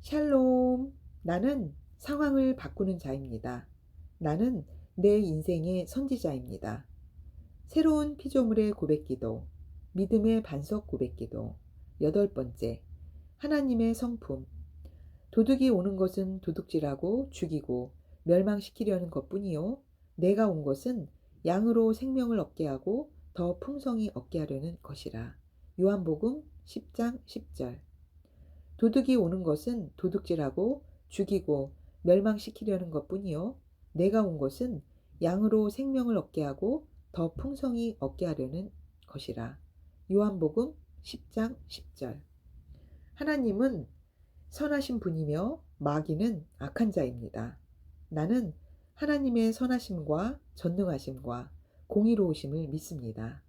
샬롬. 나는 상황을 바꾸는 자입니다. 나는 내 인생의 선지자입니다. 새로운 피조물의 고백기도, 믿음의 반석 고백기도, 여덟 번째, 하나님의 성품. 도둑이 오는 것은 도둑질하고 죽이고 멸망시키려는 것 뿐이요. 내가 온 것은 양으로 생명을 얻게 하고 더 풍성히 얻게 하려는 것이라. 요한복음 10장 10절. 도둑이 오는 것은 도둑질하고 죽이고 멸망시키려는 것 뿐이요. 내가 온 것은 양으로 생명을 얻게 하고 더 풍성히 얻게 하려는 것이라. 요한복음 10장 10절. 하나님은 선하신 분이며 마귀는 악한 자입니다. 나는 하나님의 선하심과 전능하심과 공의로우심을 믿습니다.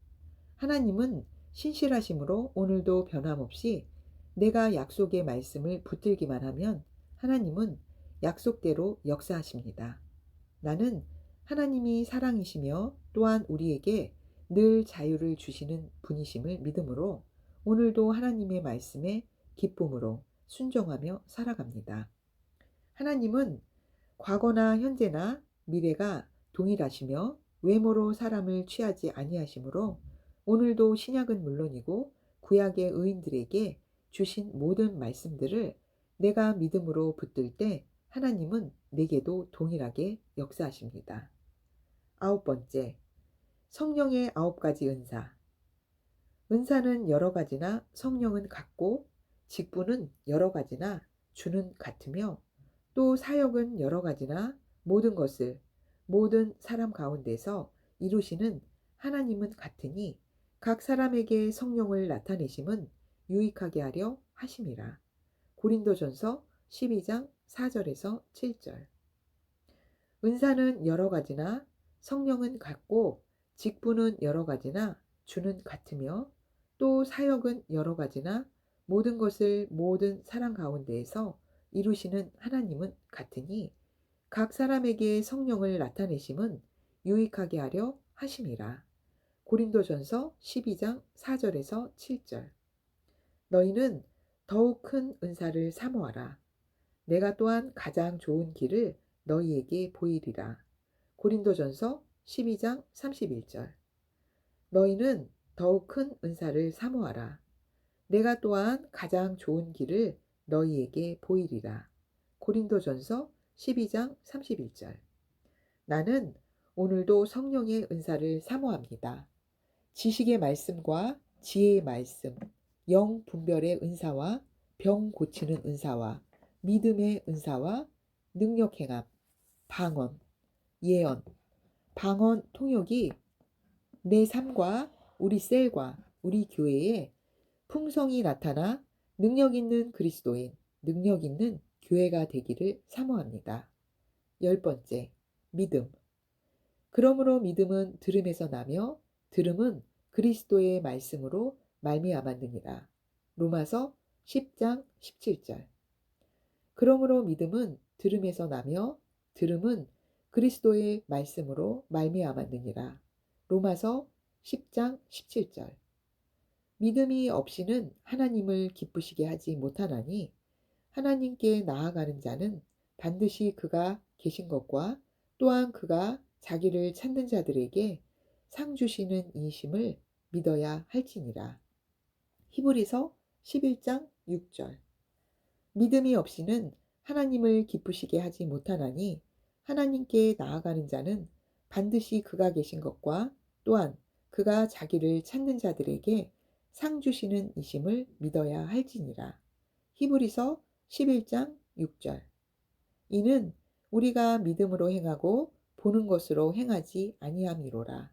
하나님은 신실하심으로 오늘도 변함없이 내가 약속의 말씀을 붙들기만 하면 하나님은 약속대로 역사하십니다. 나는 하나님이 사랑이시며 또한 우리에게 늘 자유를 주시는 분이심을 믿음으로 오늘도 하나님의 말씀에 기쁨으로 순종하며 살아갑니다. 하나님은 과거나 현재나 미래가 동일하시며 외모로 사람을 취하지 아니하시므로 오늘도 신약은 물론이고 구약의 의인들에게 주신 모든 말씀들을 내가 믿음으로 붙들 때 하나님은 내게도 동일하게 역사하십니다. 아홉 번째, 성령의 아홉 가지 은사. 은사는 여러 가지나 성령은 같고 직분은 여러 가지나 주는 같으며 또 사역은 여러 가지나 모든 것을 모든 사람 가운데서 이루시는 하나님은 같으니 각 사람에게 성령을 나타내심은 유익하게 하려 하심이라. 고린도전서 12장 4절에서 7절. 은사는 여러 가지나 성령은 같고 직분은 여러 가지나 주는 같으며 또 사역은 여러 가지나 모든 것을 모든 사람 가운데에서 이루시는 하나님은 같으니 각 사람에게 성령을 나타내심은 유익하게 하려 하심이라. 고린도전서 12장 4절에서 7절. 너희는 더욱 큰 은사를 사모하라. 내가 또한 가장 좋은 길을 너희에게 보이리라. 고린도전서 12장 31절. 너희는 더욱 큰 은사를 사모하라. 내가 또한 가장 좋은 길을 너희에게 보이리라. 고린도전서 12장 31절. 나는 오늘도 성령의 은사를 사모합니다. 지식의 말씀과 지혜의 말씀, 영 분별의 은사와 병 고치는 은사와 믿음의 은사와 능력 행함, 방언, 예언, 방언 통역이 내 삶과 우리 셀과 우리 교회에 풍성이 나타나 능력 있는 그리스도인, 능력 있는 교회가 되기를 사모합니다. 열 번째, 믿음. 그러므로 믿음은 들음에서 나며 들음은 그리스도의 말씀으로 말미암았느니라. 로마서 10장 17절. 그러므로 믿음은 들음에서 나며 들음은 그리스도의 말씀으로 말미암았느니라. 로마서 10장 17절. 믿음이 없이는 하나님을 기쁘시게 하지 못하나니 하나님께 나아가는 자는 반드시 그가 계신 것과 또한 그가 자기를 찾는 자들에게 상 주시는 이심을 믿어야 할지니라. 히브리서 11장 6절. 믿음이 없이는 하나님을 기쁘시게 하지 못하나니 하나님께 나아가는 자는 반드시 그가 계신 것과 또한 그가 자기를 찾는 자들에게 상 주시는 이심을 믿어야 할지니라. 히브리서 11장 6절. 이는 우리가 믿음으로 행하고 보는 것으로 행하지 아니함이로라.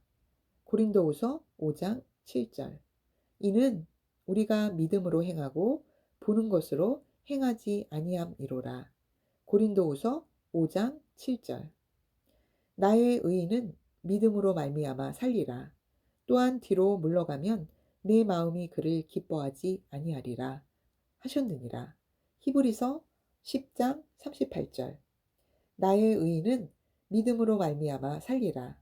고린도후서 5장 7절. 이는 우리가 믿음으로 행하고 보는 것으로 행하지 아니함이로라. 고린도후서 5장 7절. 나의 의인은 믿음으로 말미암아 살리라. 또한 뒤로 물러가면 내 마음이 그를 기뻐하지 아니하리라 하셨느니라. 히브리서 10장 38절. 나의 의인은 믿음으로 말미암아 살리라.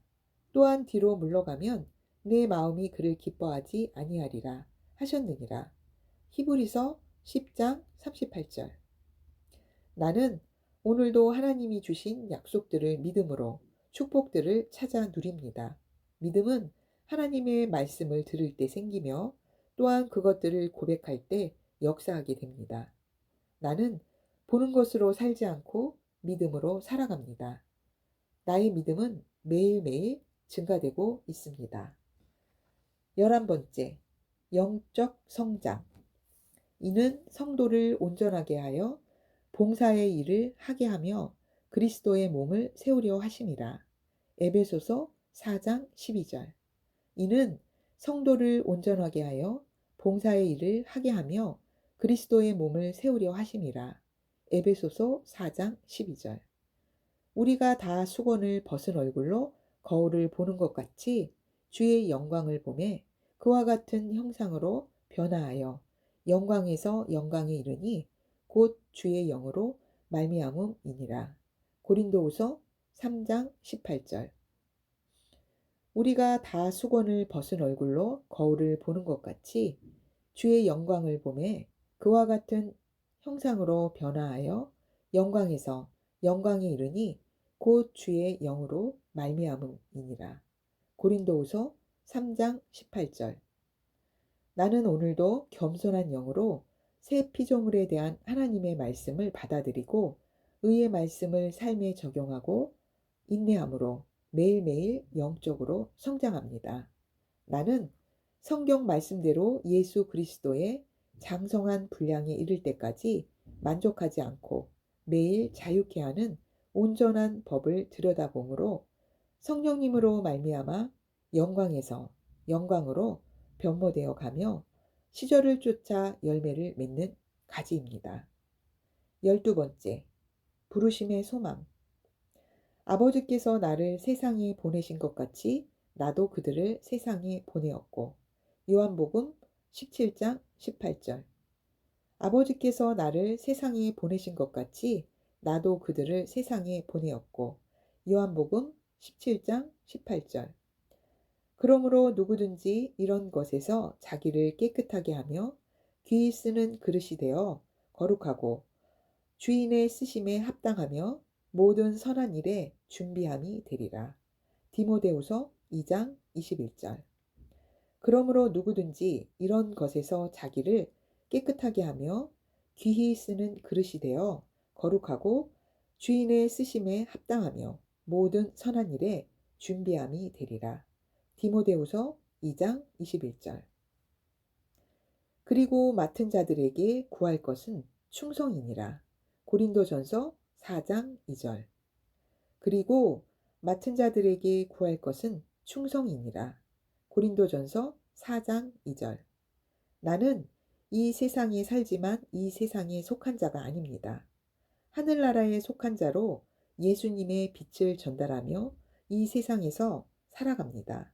또한 뒤로 물러가면 내 마음이 그를 기뻐하지 아니하리라 하셨느니라. 히브리서 10장 38절. 나는 오늘도 하나님이 주신 약속들을 믿음으로 축복들을 찾아 누립니다. 믿음은 하나님의 말씀을 들을 때 생기며 또한 그것들을 고백할 때 역사하게 됩니다. 나는 보는 것으로 살지 않고 믿음으로 살아갑니다. 나의 믿음은 매일매일 증가되고 있습니다. 열한 번째, 영적 성장. 이는 성도를 온전하게 하여 봉사의 일을 하게 하며 그리스도의 몸을 세우려 하심이라. 에베소서 4장 12절. 이는 성도를 온전하게 하여 봉사의 일을 하게 하며 그리스도의 몸을 세우려 하심이라. 에베소서 4장 12절. 우리가 다 수건을 벗은 얼굴로 거울을 보는 것 같이 주의 영광을 보매 그와 같은 형상으로 변화하여 영광에서 영광에 이르니 곧 주의 영으로 말미암음이니라. 고린도후서 3장 18절. 우리가 다 수건을 벗은 얼굴로 거울을 보는 것 같이 주의 영광을 보매 그와 같은 형상으로 변화하여 영광에서 영광에 이르니 곧 주의 영으로 말미암음이니라. 고린도후서 3장 18절. 나는 오늘도 겸손한 영으로 새 피조물에 대한 하나님의 말씀을 받아들이고 의의 말씀을 삶에 적용하고 인내함으로 매일매일 영적으로 성장합니다. 나는 성경 말씀대로 예수 그리스도의 장성한 분량에 이를 때까지 만족하지 않고 매일 자유케 하는 온전한 법을 들여다보므로 성령님으로 말미암아 영광에서 영광으로 변모되어 가며 시절을 쫓아 열매를 맺는 가지입니다. 열두 번째, 부르심의 소망. 아버지께서 나를 세상에 보내신 것 같이 나도 그들을 세상에 보내었고, 요한복음 17장 18절. 아버지께서 나를 세상에 보내신 것 같이 나도 그들을 세상에 보내었고, 요한복음 17장 18절. 그러므로 누구든지 이런 것에서 자기를 깨끗하게 하며 귀히 쓰는 그릇이 되어 거룩하고 주인의 쓰심에 합당하며 모든 선한 일에 준비함이 되리라. 디모데후서 2장 21절. 그러므로 누구든지 이런 것에서 자기를 깨끗하게 하며 귀히 쓰는 그릇이 되어 거룩하고 주인의 쓰심에 합당하며 모든 선한 일에 준비함이 되리라. 디모데후서 2장 21절. 그리고 맡은 자들에게 구할 것은 충성이니라. 고린도전서 4장 2절. 그리고 맡은 자들에게 구할 것은 충성이니라. 고린도전서 4장 2절. 나는 이 세상에 살지만 이 세상에 속한 자가 아닙니다. 하늘나라에 속한 자로 예수님의 빛을 전달하며 이 세상에서 살아갑니다.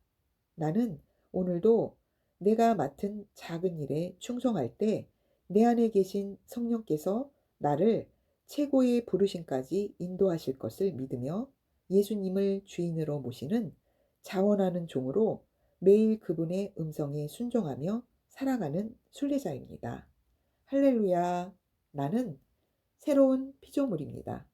나는 오늘도 내가 맡은 작은 일에 충성할 때 내 안에 계신 성령께서 나를 최고의 부르심까지 인도하실 것을 믿으며 예수님을 주인으로 모시는 자원하는 종으로 매일 그분의 음성에 순종하며 살아가는 순례자입니다. 할렐루야. 나는 새로운 피조물입니다.